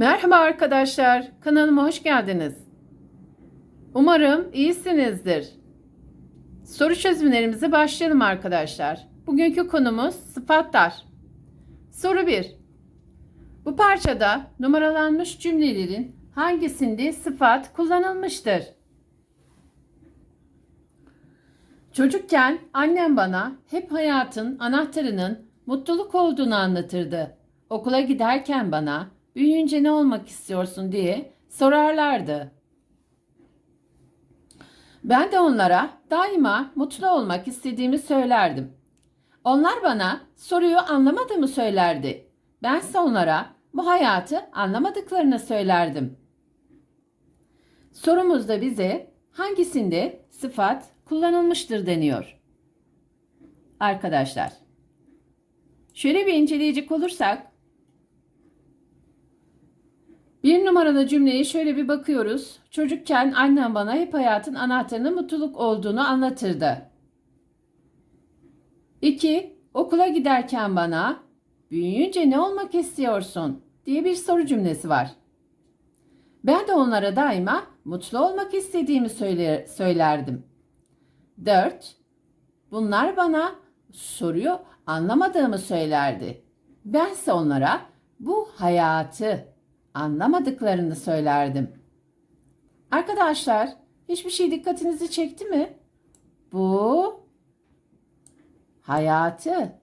Merhaba arkadaşlar, kanalıma hoş geldiniz. Umarım iyisinizdir. Soru çözümlerimize başlayalım arkadaşlar. Bugünkü konumuz sıfatlar. Soru 1. Bu parçada numaralanmış cümlelerin hangisinde sıfat kullanılmıştır? Çocukken annem bana hep hayatın anahtarının mutluluk olduğunu anlatırdı. Okula giderken bana büyüyünce ne olmak istiyorsun diye sorarlardı. Ben de onlara daima mutlu olmak istediğimi söylerdim. Onlar bana soruyu anlamadığımı söylerdi. Bense onlara bu hayatı anlamadıklarını söylerdim. Sorumuzda bize hangisinde sıfat kullanılmıştır deniyor. Arkadaşlar, şöyle bir inceleyecek olursak, bir numaralı cümleye şöyle bir bakıyoruz. Çocukken annem bana hep hayatın anahtarının mutluluk olduğunu anlatırdı. 2. Okula giderken bana büyüyünce ne olmak istiyorsun diye bir soru cümlesi var. Ben de onlara daima mutlu olmak istediğimi söyler, söylerdim. 4. Bunlar bana soruyu anlamadığımı söylerdi. Bense onlara bu hayatı anlamadıklarını söylerdim. Arkadaşlar, hiçbir şey dikkatinizi çekti mi? Bu hayatı.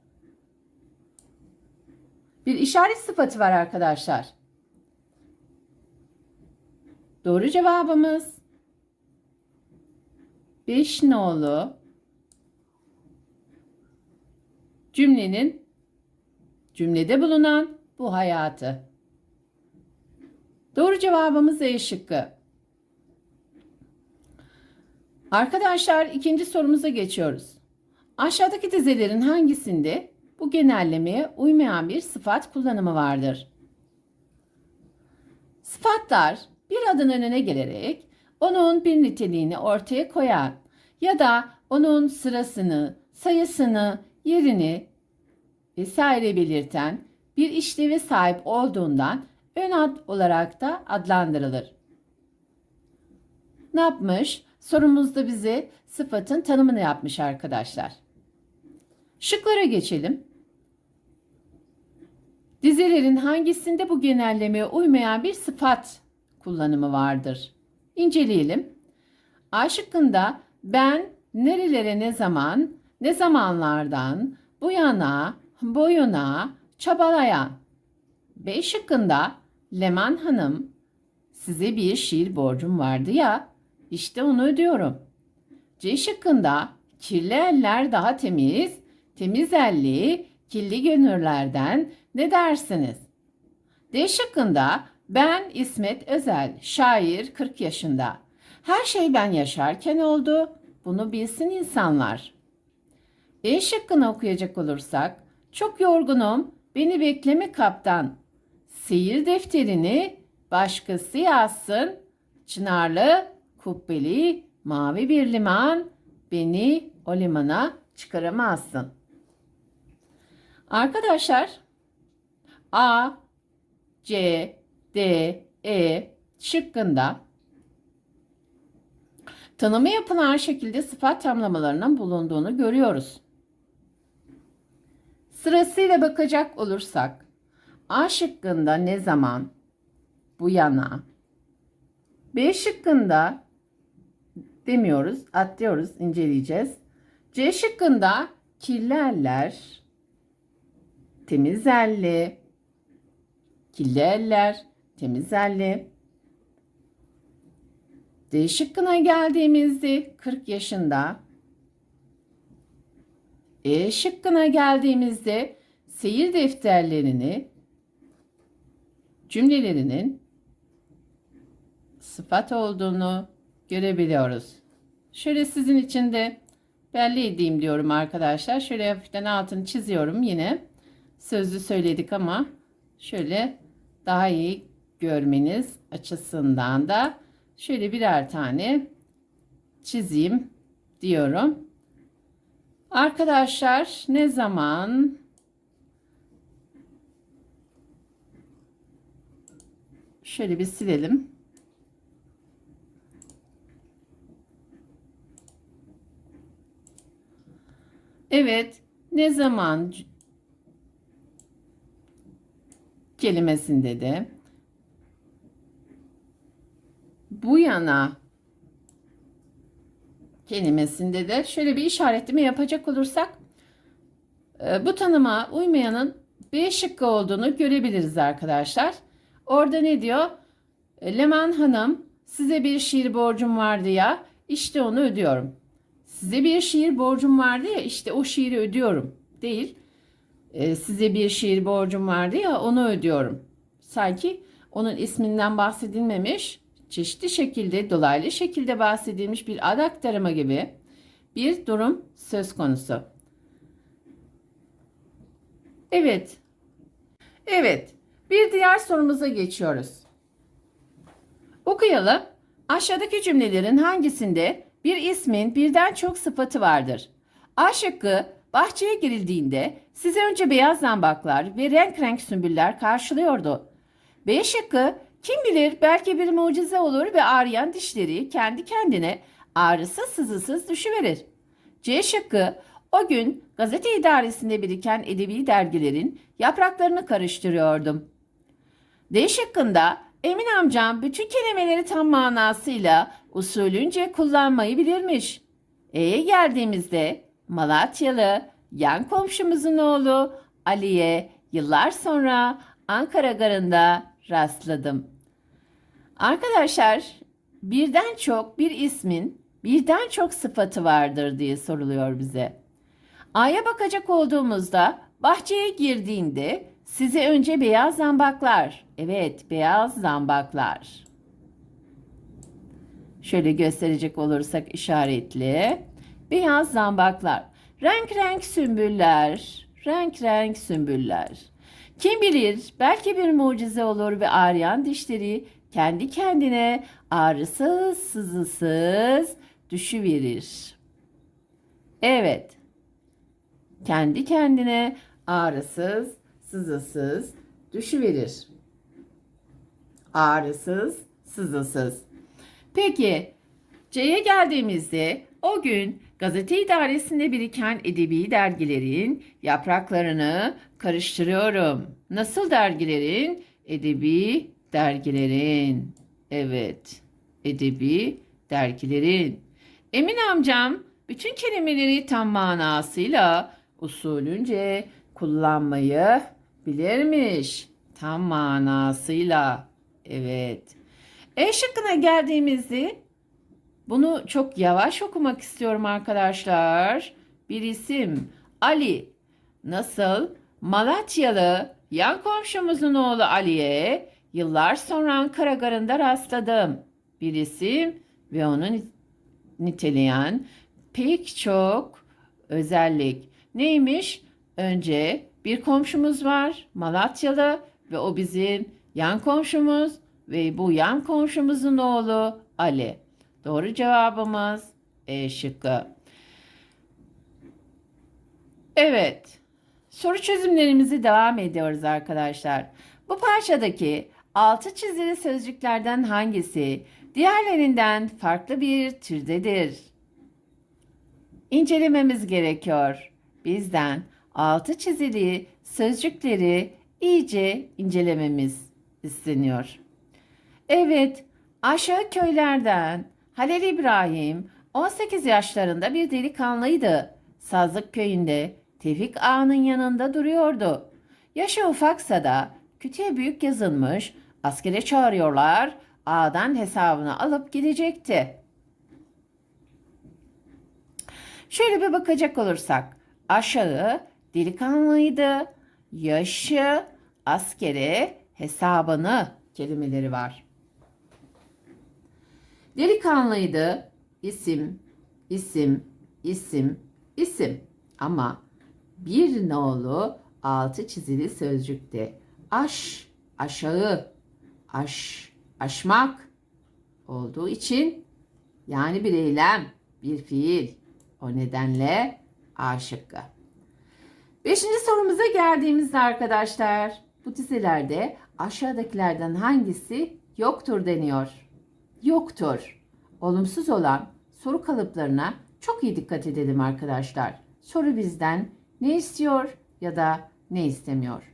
Bir işaret sıfatı var arkadaşlar. Doğru cevabımız 5 nolu cümlenin cümlede bulunan bu hayatı. Doğru cevabımız E şıkkı. Arkadaşlar ikinci sorumuza geçiyoruz. Aşağıdaki dizelerin hangisinde bu genellemeye uymayan bir sıfat kullanımı vardır? Sıfatlar bir adın önüne gelerek onun bir niteliğini ortaya koyan ya da onun sırasını, sayısını, yerini vesaire belirten bir işlevi sahip olduğundan ön ad olarak da adlandırılır. Ne yapmış? Sorumuzda bize sıfatın tanımını yapmış arkadaşlar. Şıklara geçelim. Dizelerin hangisinde bu genellemeye uymayan bir sıfat kullanımı vardır? İnceleyelim. A şıkkında ben nerelere ne zaman, ne zamanlardan, bu yana, boyuna, çabalayan. B şıkkında Leman Hanım size bir şiir borcum vardı ya işte onu ödüyorum. C şıkkında kirli eller daha temiz, temiz elli, kirli gönüllerden ne dersiniz? D şıkkında ben İsmet Özel, şair 40 yaşında. Her şey ben yaşarken oldu. Bunu bilsin insanlar. E şıkkını okuyacak olursak, çok yorgunum, beni bekleme kaptan. Seyir defterini başkası yazsın. Çınarlı, kubbeli, mavi bir liman, beni o limana çıkaramazsın. Arkadaşlar, A, C, D, E şıkkında tanımı yapılan şekilde sıfat tamlamalarının bulunduğunu görüyoruz. Sırasıyla bakacak olursak A şıkkında ne zaman, bu yana, B şıkkında demiyoruz, atlıyoruz, inceleyeceğiz. C şıkkında kirli eller, temiz elli, kirli eller, temiz elli. D şıkkına geldiğimizde 40 yaşında. E şıkkına geldiğimizde seyir defterlerini cümlelerinin sıfat olduğunu görebiliyoruz. Şöyle sizin için de belli edeyim diyorum arkadaşlar. Şöyle hafiften altını çiziyorum yine. Sözlü söyledik ama şöyle daha iyi görmeniz açısından da şöyle birer tane çizeyim diyorum. Arkadaşlar ne zaman Şöyle bir silelim. Evet. Ne zaman kelimesinde de bu yana kelimesinde de şöyle bir işaretleme yapacak olursak e, bu tanıma uymayanın B şıkkı olduğunu görebiliriz arkadaşlar. Orada ne diyor? E, Leman Hanım size bir şiir borcum vardı ya işte onu ödüyorum. Size bir şiir borcum vardı ya işte o şiiri ödüyorum değil. E, size bir şiir borcum vardı ya onu ödüyorum. Sanki onun isminden bahsedilmemiş çeşitli şekilde dolaylı şekilde bahsedilmiş bir ad aktarımı gibi bir durum söz konusu. Evet. Evet. Bir diğer sorumuza geçiyoruz. Okuyalım. Aşağıdaki cümlelerin hangisinde bir ismin birden çok sıfatı vardır? A şıkkı bahçeye girildiğinde size önce beyaz zambaklar ve renk renk sümbüller karşılıyordu. B şıkkı kim bilir belki bir mucize olur ve ağrıyan dişleri kendi kendine ağrısız sızısız düşüverir. C şıkkı o gün gazete idaresinde biriken edebi dergilerin yapraklarını karıştırıyordum. D şıkkında Emin amcam bütün kelimeleri tam manasıyla usulünce kullanmayı bilirmiş. E'ye geldiğimizde Malatyalı yan komşumuzun oğlu Ali'ye yıllar sonra Ankara garında rastladım. Arkadaşlar birden çok bir ismin birden çok sıfatı vardır diye soruluyor bize. A'ya bakacak olduğumuzda bahçeye girdiğinde size önce beyaz zambaklar. Evet, beyaz zambaklar. Şöyle gösterecek olursak işaretli. Beyaz zambaklar. Renk renk sümbüller. Renk renk sümbüller. Kim bilir belki bir mucize olur ve ağrıyan dişleri kendi kendine ağrısız sızısız düşüverir. Evet. Kendi kendine ağrısız sızısız düşüverir. Ağrısız sızısız. Peki C'ye geldiğimizde o gün gazete idaresinde biriken edebi dergilerin yapraklarını karıştırıyorum. Nasıl dergilerin? Edebi dergilerin. Evet, edebi dergilerin. Emin amcam bütün kelimeleri tam manasıyla usulünce kullanmayı bilirmiş. Tam manasıyla. Evet. E şıkkına geldiğimizde bunu çok yavaş okumak istiyorum arkadaşlar. Bir isim Ali. Nasıl? Malatyalı yan komşumuzun oğlu Ali'ye yıllar sonra Ankara garında rastladım. Bir isim ve onu niteleyen pek çok özellik. Neymiş? Önce bir komşumuz var Malatyalı ve o bizim yan komşumuz ve bu yan komşumuzun oğlu Ali. Doğru cevabımız E şıkkı. Evet. Soru çözümlerimizi devam ediyoruz arkadaşlar. Bu parçadaki altı çizili sözcüklerden hangisi diğerlerinden farklı bir türdedir? İncelememiz gerekiyor. Bizden altı çizili sözcükleri iyice incelememiz isteniyor. Evet, aşağı köylerden Halil İbrahim 18 yaşlarında bir delikanlıydı. Sazlık köyünde Tevfik Ağa'nın yanında duruyordu. Yaşı ufaksa da kütüye büyük yazılmış, askere çağırıyorlar, ağadan hesabını alıp gidecekti. Şöyle bir bakacak olursak, aşağı delikanlıydı, yaşı, askere, hesabını kelimeleri var. Delikanlıydı, isim, isim, isim, isim. Ama bir nolu altı çizili sözcükte aş, aşağı, aş, aşmak olduğu için yani bir eylem, bir fiil. O nedenle A. Beşinci sorumuza geldiğimizde arkadaşlar bu dizelerde aşağıdakilerden hangisi yoktur deniyor. Yoktur. Olumsuz olan soru kalıplarına çok iyi dikkat edelim arkadaşlar. Soru bizden ne istiyor ya da ne istemiyor.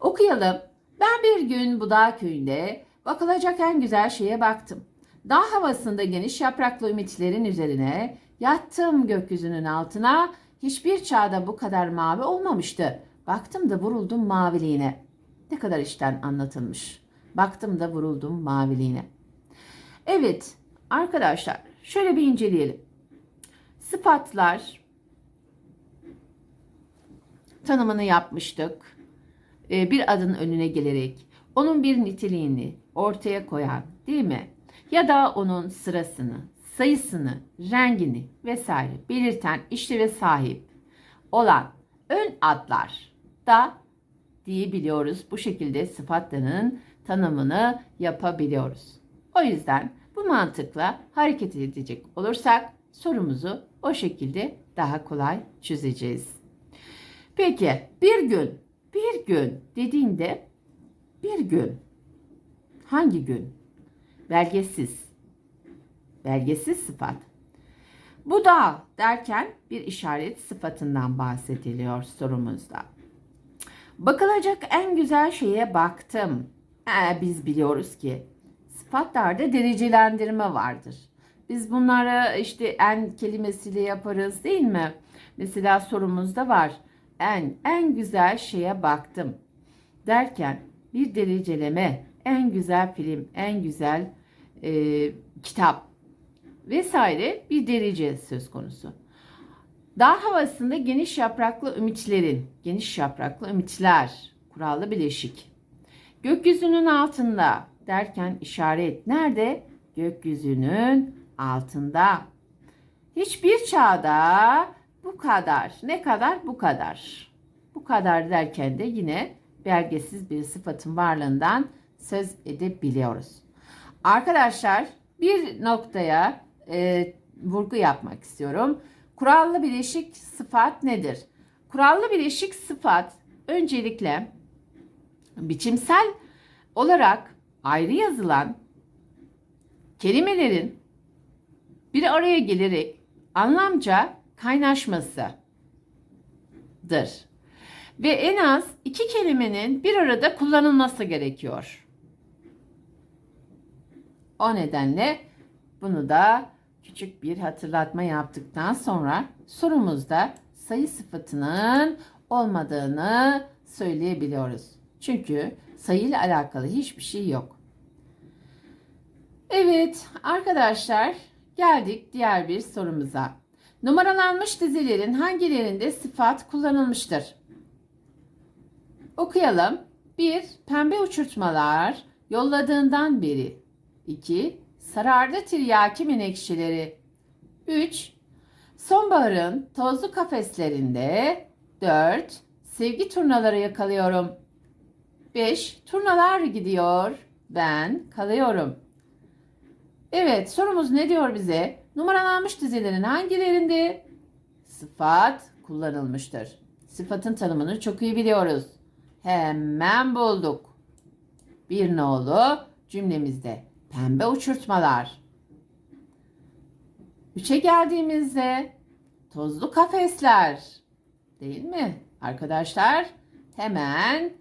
Okuyalım. Ben bir gün bu dağ köyünde bakılacak en güzel şeye baktım. Dağ havasında geniş yapraklı ümitlerin üzerine yattım gökyüzünün altına. Hiçbir çağda bu kadar mavi olmamıştı. Baktım da vuruldum maviliğine. Ne kadar işten anlatılmış. Baktım da vuruldum maviliğine. Evet arkadaşlar şöyle bir inceleyelim. Sıfatlar tanımını yapmıştık. Ee, bir adın önüne gelerek onun bir niteliğini ortaya koyan değil mi? Ya da onun sırasını, sayısını, rengini vesaire belirten işleve sahip olan ön adlar da diyebiliyoruz. Bu şekilde sıfatların tanımını yapabiliyoruz. O yüzden bu mantıkla hareket edecek olursak sorumuzu o şekilde daha kolay çözeceğiz. Peki bir gün, bir gün dediğinde bir gün hangi gün? Belgesiz. Belgesiz sıfat. Bu da derken bir işaret sıfatından bahsediliyor sorumuzda. Bakılacak en güzel şeye baktım. Ee, biz biliyoruz ki sıfatlarda derecelendirme vardır. Biz bunlara işte en kelimesiyle yaparız değil mi? Mesela sorumuzda var. En, en güzel şeye baktım. Derken bir dereceleme, en güzel film, en güzel e, kitap vesaire bir derece söz konusu. Dağ havasında geniş yapraklı ümitlerin, geniş yapraklı ümitler, kurallı bileşik. Gökyüzünün altında derken işaret nerede? Gökyüzünün altında. Hiçbir çağda bu kadar. Ne kadar? Bu kadar. Bu kadar derken de yine belgesiz bir sıfatın varlığından söz edebiliyoruz. Arkadaşlar bir noktaya e, vurgu yapmak istiyorum. Kurallı bileşik sıfat nedir? Kurallı bileşik sıfat öncelikle biçimsel olarak ayrı yazılan kelimelerin bir araya gelerek anlamca kaynaşmasıdır. Ve en az iki kelimenin bir arada kullanılması gerekiyor. O nedenle bunu da küçük bir hatırlatma yaptıktan sonra sorumuzda sayı sıfatının olmadığını söyleyebiliyoruz. Çünkü sayı ile alakalı hiçbir şey yok. Evet arkadaşlar geldik diğer bir sorumuza. Numaralanmış dizilerin hangilerinde sıfat kullanılmıştır? Okuyalım. 1. Pembe uçurtmalar yolladığından beri. 2. Sarardı tiryaki menekşeleri. 3. Sonbaharın tozlu kafeslerinde. 4. Sevgi turnaları yakalıyorum. 5. Turnalar gidiyor. Ben kalıyorum. Evet sorumuz ne diyor bize? Numaralanmış dizilerin hangilerinde sıfat kullanılmıştır? Sıfatın tanımını çok iyi biliyoruz. Hemen bulduk. Bir nolu cümlemizde pembe uçurtmalar. Üçe geldiğimizde tozlu kafesler. Değil mi? Arkadaşlar hemen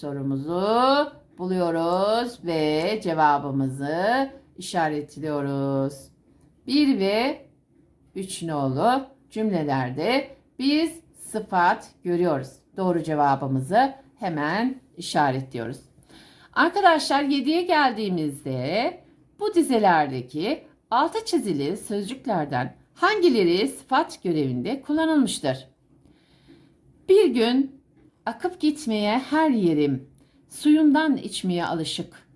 sorumuzu buluyoruz ve cevabımızı işaretliyoruz. 1 ve 3 nolu cümlelerde biz sıfat görüyoruz. Doğru cevabımızı hemen işaretliyoruz. Arkadaşlar 7'ye geldiğimizde bu dizelerdeki altı çizili sözcüklerden hangileri sıfat görevinde kullanılmıştır? Bir gün akıp gitmeye her yerim, suyundan içmeye alışık.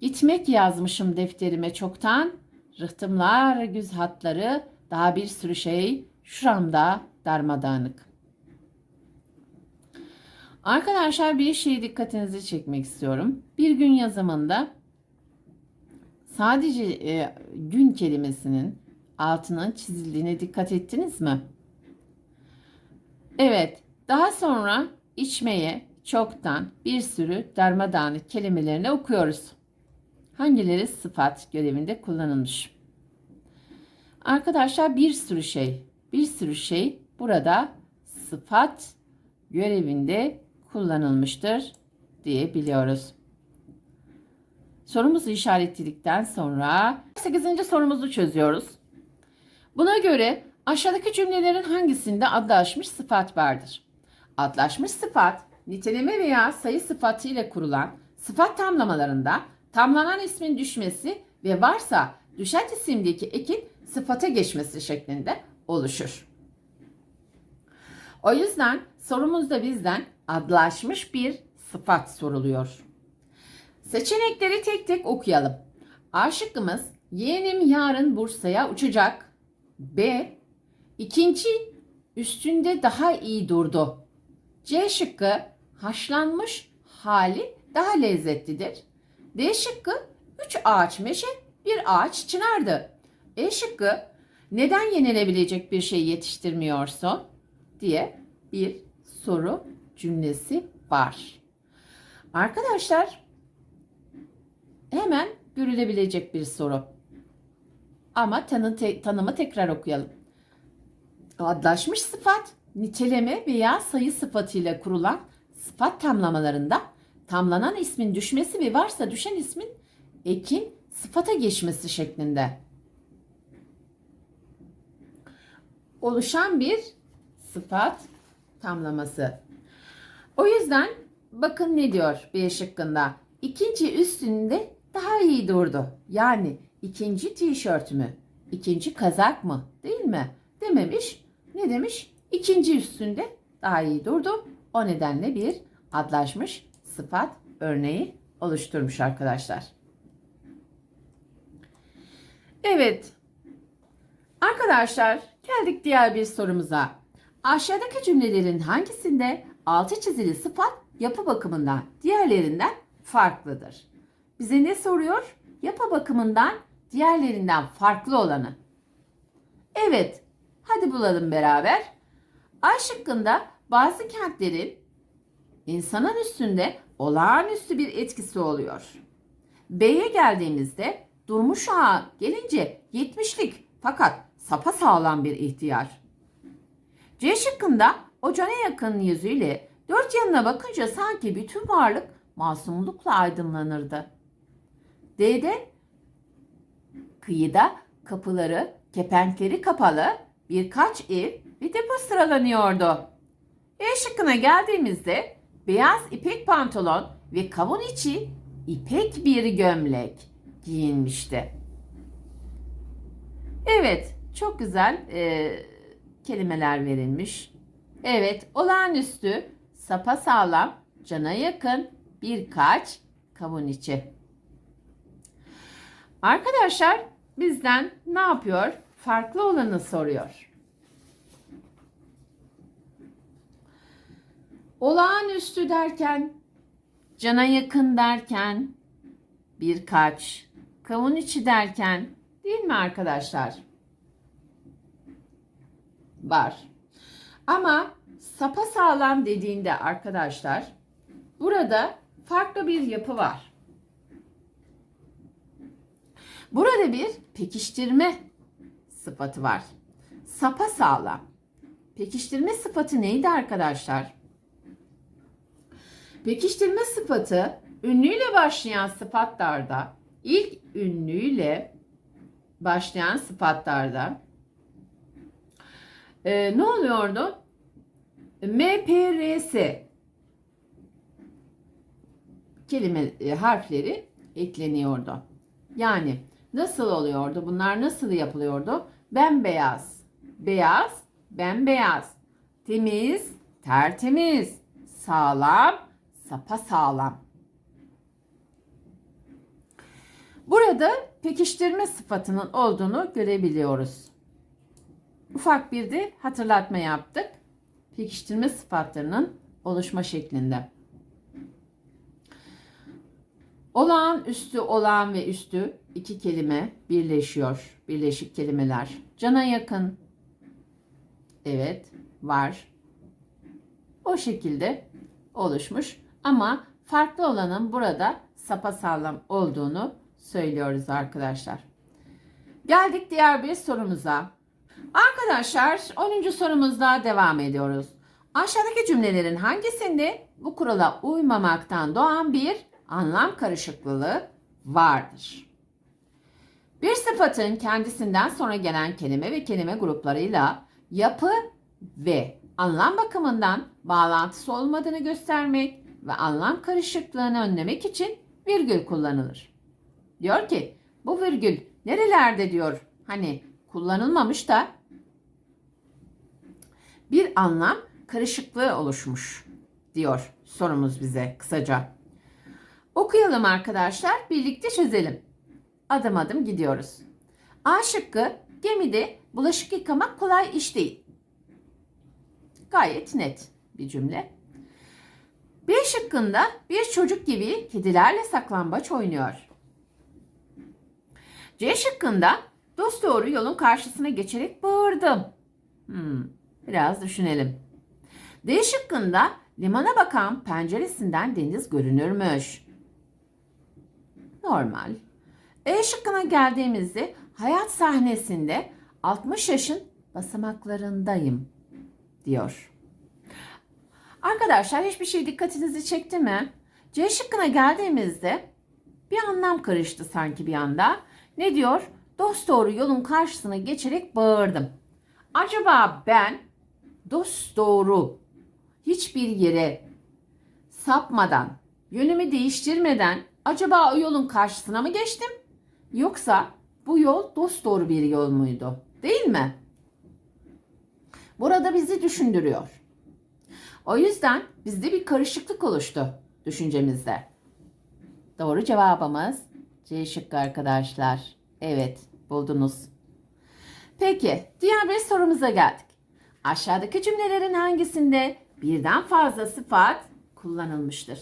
Gitmek yazmışım defterime çoktan, rıhtımlar, güz hatları, daha bir sürü şey şuramda darmadağınık. Arkadaşlar bir şeye dikkatinizi çekmek istiyorum. Bir gün yazımında sadece e, gün kelimesinin altının çizildiğine dikkat ettiniz mi? Evet. Daha sonra içmeye çoktan bir sürü darmadağınık kelimelerini okuyoruz. hangileri sıfat görevinde kullanılmış? Arkadaşlar bir sürü şey, bir sürü şey burada sıfat görevinde kullanılmıştır diyebiliyoruz. Sorumuzu işaretledikten sonra 8. sorumuzu çözüyoruz. Buna göre aşağıdaki cümlelerin hangisinde adlaşmış sıfat vardır? Adlaşmış sıfat, niteleme veya sayı sıfatı ile kurulan sıfat tamlamalarında tamlanan ismin düşmesi ve varsa düşen isimdeki ekin sıfata geçmesi şeklinde oluşur. O yüzden sorumuzda bizden adlaşmış bir sıfat soruluyor. Seçenekleri tek tek okuyalım. A şıkkımız yeğenim yarın Bursa'ya uçacak. B. İkinci üstünde daha iyi durdu. C şıkkı haşlanmış hali daha lezzetlidir. D şıkkı 3 ağaç meşe bir ağaç çınardı. E şıkkı neden yenilebilecek bir şey yetiştirmiyorsun diye bir soru cümlesi var. Arkadaşlar hemen görülebilecek bir soru. Ama tanı te- tanımı tekrar okuyalım. Adlaşmış sıfat, niteleme veya sayı sıfatıyla kurulan sıfat tamlamalarında tamlanan ismin düşmesi ve varsa düşen ismin ekin sıfata geçmesi şeklinde oluşan bir sıfat tamlaması. O yüzden bakın ne diyor B şıkkında. İkinci üstünde daha iyi durdu. Yani ikinci tişört mü? İkinci kazak mı? Değil mi? Dememiş. Ne demiş? İkinci üstünde daha iyi durdu. O nedenle bir adlaşmış sıfat örneği oluşturmuş arkadaşlar. Evet. Arkadaşlar geldik diğer bir sorumuza. Aşağıdaki cümlelerin hangisinde altı çizili sıfat yapı bakımından diğerlerinden farklıdır? Bize ne soruyor? Yapı bakımından diğerlerinden farklı olanı. Evet, hadi bulalım beraber. A şıkkında bazı kentlerin insanın üstünde olağanüstü bir etkisi oluyor. B'ye geldiğimizde durmuş ağa gelince 70'lik fakat sapa sağlam bir ihtiyar. C şıkkında o cana yakın yüzüyle dört yanına bakınca sanki bütün varlık masumlukla aydınlanırdı. D'de kıyıda kapıları, kepenkleri kapalı birkaç ev ve depo sıralanıyordu. E şıkkına geldiğimizde beyaz ipek pantolon ve kavun içi ipek bir gömlek giyinmişti. Evet, çok güzel e, kelimeler verilmiş. Evet, olağanüstü, sapa sağlam, cana yakın birkaç kavun içi. Arkadaşlar bizden ne yapıyor? Farklı olanı soruyor. Olağanüstü derken, cana yakın derken, birkaç, kavun içi derken değil mi arkadaşlar? Var. Ama sapa sağlam dediğinde arkadaşlar burada farklı bir yapı var. Burada bir pekiştirme sıfatı var. Sapa sağlam. Pekiştirme sıfatı neydi arkadaşlar? Pekiştirme sıfatı ünlüyle başlayan sıfatlarda ilk ünlüyle başlayan sıfatlarda e, ne oluyordu? MPRS kelime e, harfleri ekleniyordu. Yani nasıl oluyordu? Bunlar nasıl yapılıyordu? Bembeyaz, beyaz, bembeyaz, temiz, tertemiz, sağlam, sapa sağlam. Burada pekiştirme sıfatının olduğunu görebiliyoruz. Ufak bir de hatırlatma yaptık. Pekiştirme sıfatlarının oluşma şeklinde. Olağan, üstü, olağan ve üstü iki kelime birleşiyor. Birleşik kelimeler. Cana yakın. Evet, var. O şekilde oluşmuş. Ama farklı olanın burada sapasağlam olduğunu söylüyoruz arkadaşlar. Geldik diğer bir sorumuza. Arkadaşlar 10. sorumuzda devam ediyoruz. Aşağıdaki cümlelerin hangisinde bu kurala uymamaktan doğan bir anlam karışıklığı vardır? Bir sıfatın kendisinden sonra gelen kelime ve kelime gruplarıyla yapı ve anlam bakımından bağlantısı olmadığını göstermek ve anlam karışıklığını önlemek için virgül kullanılır. Diyor ki bu virgül nerelerde diyor hani kullanılmamış da bir anlam karışıklığı oluşmuş diyor sorumuz bize kısaca. Okuyalım arkadaşlar birlikte çözelim. Adım adım gidiyoruz. A şıkkı gemide bulaşık yıkamak kolay iş değil. Gayet net bir cümle. B şıkkında bir çocuk gibi kedilerle saklambaç oynuyor. C şıkkında dost doğru yolun karşısına geçerek bağırdım. Hmm, biraz düşünelim. D şıkkında limana bakan penceresinden deniz görünürmüş. Normal. E şıkkına geldiğimizde hayat sahnesinde 60 yaşın basamaklarındayım diyor. Arkadaşlar hiçbir şey dikkatinizi çekti mi? C şıkkına geldiğimizde bir anlam karıştı sanki bir anda. Ne diyor? Dost doğru yolun karşısına geçerek bağırdım. Acaba ben dost doğru hiçbir yere sapmadan, yönümü değiştirmeden acaba o yolun karşısına mı geçtim? Yoksa bu yol dost doğru bir yol muydu? Değil mi? Burada bizi düşündürüyor. O yüzden bizde bir karışıklık oluştu düşüncemizde. Doğru cevabımız C şıkkı arkadaşlar. Evet buldunuz. Peki diğer bir sorumuza geldik. Aşağıdaki cümlelerin hangisinde birden fazla sıfat kullanılmıştır?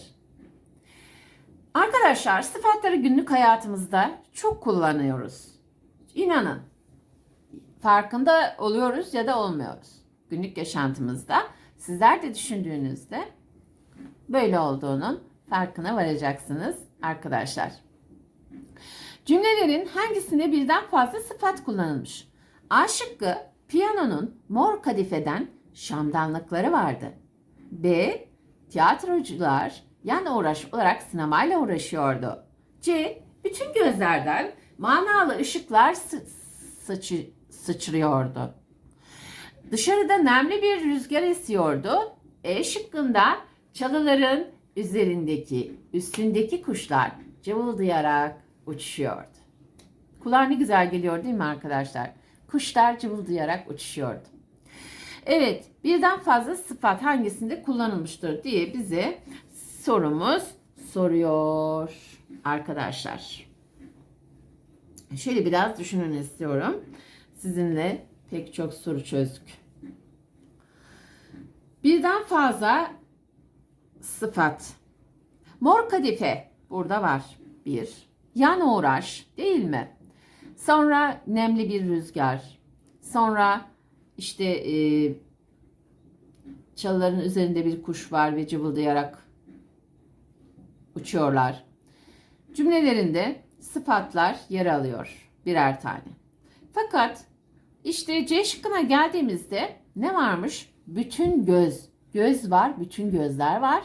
Arkadaşlar sıfatları günlük hayatımızda çok kullanıyoruz. İnanın farkında oluyoruz ya da olmuyoruz. Günlük yaşantımızda sizler de düşündüğünüzde böyle olduğunun farkına varacaksınız arkadaşlar. Cümlelerin hangisinde birden fazla sıfat kullanılmış? A şıkkı piyanonun mor kadifeden şamdanlıkları vardı. B. Tiyatrocular yan uğraş olarak sinemayla uğraşıyordu. C. Bütün gözlerden manalı ışıklar sı- sıçı- sıçrıyordu. Dışarıda nemli bir rüzgar esiyordu. E şıkkında çalıların üzerindeki, üstündeki kuşlar cıvıldayarak uçuşuyordu. Kulağa ne güzel geliyor değil mi arkadaşlar? Kuşlar cıvıldayarak uçuşuyordu. Evet, birden fazla sıfat hangisinde kullanılmıştır diye bize sorumuz soruyor arkadaşlar. Şöyle biraz düşünün istiyorum. Sizinle pek çok soru çözdük. Birden fazla sıfat. Mor kadife burada var. Bir. Yan uğraş değil mi? Sonra nemli bir rüzgar. Sonra işte e, çalıların üzerinde bir kuş var ve cıvıldayarak uçuyorlar. Cümlelerinde sıfatlar yer alıyor birer tane. Fakat işte C şıkkına geldiğimizde ne varmış? Bütün göz. Göz var, bütün gözler var.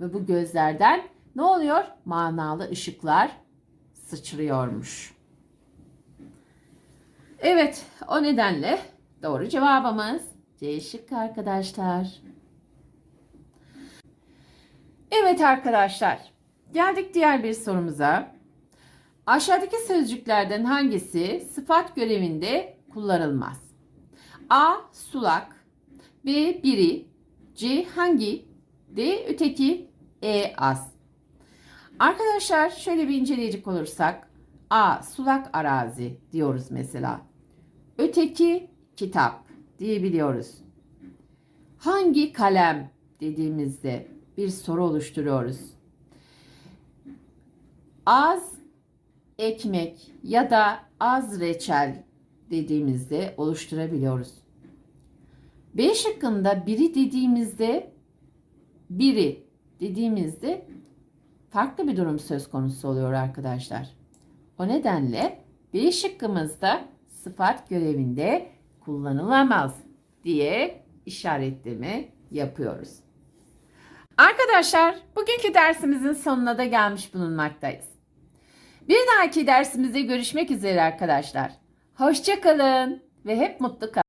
Ve bu gözlerden ne oluyor? Manalı ışıklar sıçrıyormuş. Evet, o nedenle doğru cevabımız C şıkkı arkadaşlar. Evet arkadaşlar, geldik diğer bir sorumuza. Aşağıdaki sözcüklerden hangisi sıfat görevinde kullanılmaz? A. Sulak B. Biri C. Hangi D. Öteki E. Az Arkadaşlar şöyle bir inceleyecek olursak A. Sulak arazi diyoruz mesela. Öteki kitap diyebiliyoruz. Hangi kalem dediğimizde bir soru oluşturuyoruz. Az ekmek ya da az reçel dediğimizde oluşturabiliyoruz. B şıkkında biri dediğimizde biri dediğimizde farklı bir durum söz konusu oluyor arkadaşlar. O nedenle B şıkkımızda sıfat görevinde kullanılamaz diye işaretleme yapıyoruz. Arkadaşlar bugünkü dersimizin sonuna da gelmiş bulunmaktayız. Bir dahaki dersimizde görüşmek üzere arkadaşlar. Hoşçakalın ve hep mutlu kalın.